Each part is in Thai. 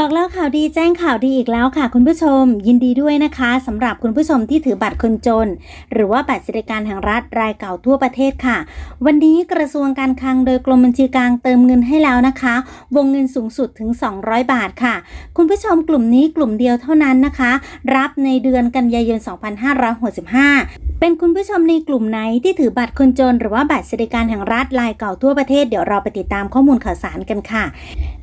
บอกแล้วข่าวดีแจ้งข่าวดีอีกแล้วค่ะ คุณผู้ชม ยินดีด้วยนะคะสำหรับคุณผู้ชมที่ถือบัตรคนจน หรือว่าบัตรสวัสดิการแห่งรัฐรายเก่าทั่วประเทศค่ะ วันนี้กระทรวงการคลังโดยกรมบัญชีกลางเติมเงินให้แล้วนะคะ วงเงินสูงสุดถึง 200 บาทค่ะ คุณผู้ชมกลุ่มนี้กลุ่มเดียวเท่านั้นนะคะ รับในเดือนกันยายน 2565เป็นคุณผู้ชมในกลุ่มไหนที่ถือบัตรคนจน หรือว่าบัตรสวัสดิการแห่งรัฐรายเก่าทั่วประเทศเดี๋ยวเราไปติดตามข้อมูลข่าวสารกันค่ะ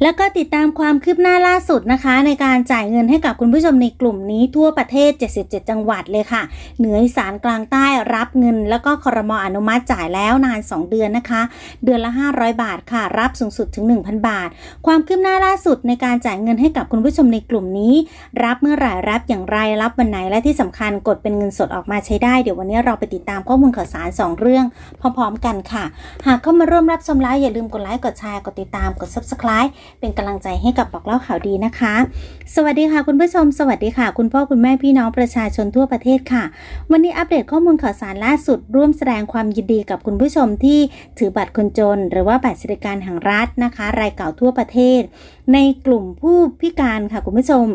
แล้วก็ติดตามความคืบหน้าล่าสุดนะคะในการจ่ายเงินให้กับคุณผู้ชมในกลุ่มนี้ทั่วประเทศ 77 จังหวัดเลยค่ะ เหนืออีสานกลางใต้รับเงิน แล้วก็คอรมออนุมัติจ่ายแล้วนาน 2 เดือนนะคะ เดือนละ 500 บาทค่ะ รับสูงสุดถึง 1,000 บาท ความคืบหน้าล่าสุดในการจ่ายเงินให้กับคุณผู้ชมในกลุ่มนี้ รับเมื่อไหร่รับอย่างไรรับวันไหนและที่สำคัญกดเป็นเงินสดออกมาใช้ได้เดี๋ยววันนี้เราไปติดตามข้อมูลข่าวสาร 2 เรื่องพร้อมๆกันค่ะ หากเข้ามาร่วมรับชมไลฟ์อย่าลืมกดไลค์กดแชร์กดติดตามกด subscribe เป็นกำลังใจให้กับบอกเล่าข่าวดีนะคะ สวัสดีค่ะคุณผู้ชม สวัสดีค่ะ คุณพ่อคุณแม่พี่น้องประชาชนทั่วประเทศค่ะ วันนี้อัปเดตข้อมูลข่าวสารล่าสุด ร่วมแสดงความยินดีกับคุณผู้ชมที่ถือบัตรคนจน หรือว่าบัตรสวัสดิการแห่งรัฐนะคะ รายเก่าทั่วประเทศในกลุ่มผู้พิการค่ะคุณผู้ชม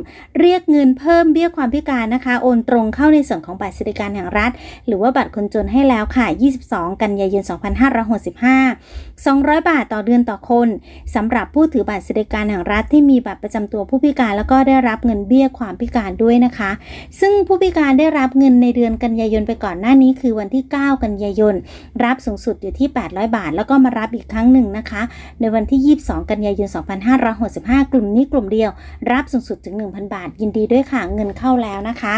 เรียกเงินเพิ่มเบี้ยความพิการนะคะ โอนตรงเข้าในส่วนของบัตรสวัสดิการแห่งรัฐ หรือว่าบัตรคนจนให้แล้วค่ะ 22 กันยายน 2565 200 บาทต่อเดือนต่อคนสำหรับผู้ถือบัตรสวัสดิการแห่งรัฐที่มีบัตรประจำตัวผู้พิการแล้วก็ได้รับเงินเบี้ยความพิการด้วยนะคะ ซึ่งผู้พิการได้รับเงินในเดือนกันยายนไปก่อนหน้านี้ คือวันที่ 9 กันยายน รับสูงสุดอยู่ที่ 800 บาท แล้วก็มารับอีกครั้งหนึ่งนะคะ ในวันที่ 22 กันยายน 2565กลุ่มนี้กลุ่มเดียว รับสูงสุดถึง 1,000 บาท ยินดีด้วยค่ะเงินเข้าแล้วนะคะ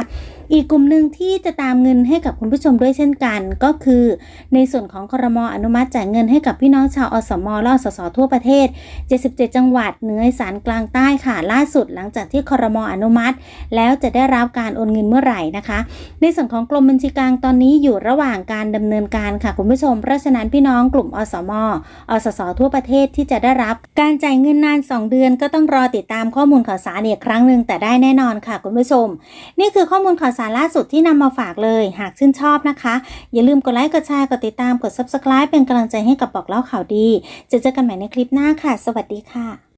อีกกลุ่มหนึ่งที่จะตามเงินให้กับคุณผู้ชมด้วยเช่นกันก็คือ ในส่วนของครมอนุมัติจ่ายเงินให้กับพี่น้องชาวอสมและอสสทั่วประเทศ 77 จังหวัดเหนือสานกลางใต้ค่ะล่าสุดหลังจากที่ครมอนุมัติ แล้วจะได้รับการโอนเงินเมื่อไหร่นะคะ ในส่วนของกรมบัญชีกลางตอนนี้อยู่ระหว่างการดำเนินการค่ะคุณผู้ชมเพราะฉะนั้นพี่น้องกลุ่มอสมอสสทั่วประเทศที่จะได้รับ การจ่ายเงินนาน 2 เดือนก็ต้องรอติดตามข้อมูลข่าวสารอีกครั้งหนึ่งแต่ได้แน่นอนค่ะคุณผู้ชม นี่คือข้อมูลข่าวสารล่าสุดที่นำมาฝากเลย หากชื่นชอบนะคะ อย่าลืมกดไลค์กดแชร์กดติดตามกด subscribe เป็นกำลังใจให้กับบอกเล่าข่าวดี จะเจอกันใหม่ในคลิปหน้าค่ะ สวัสดีค่ะ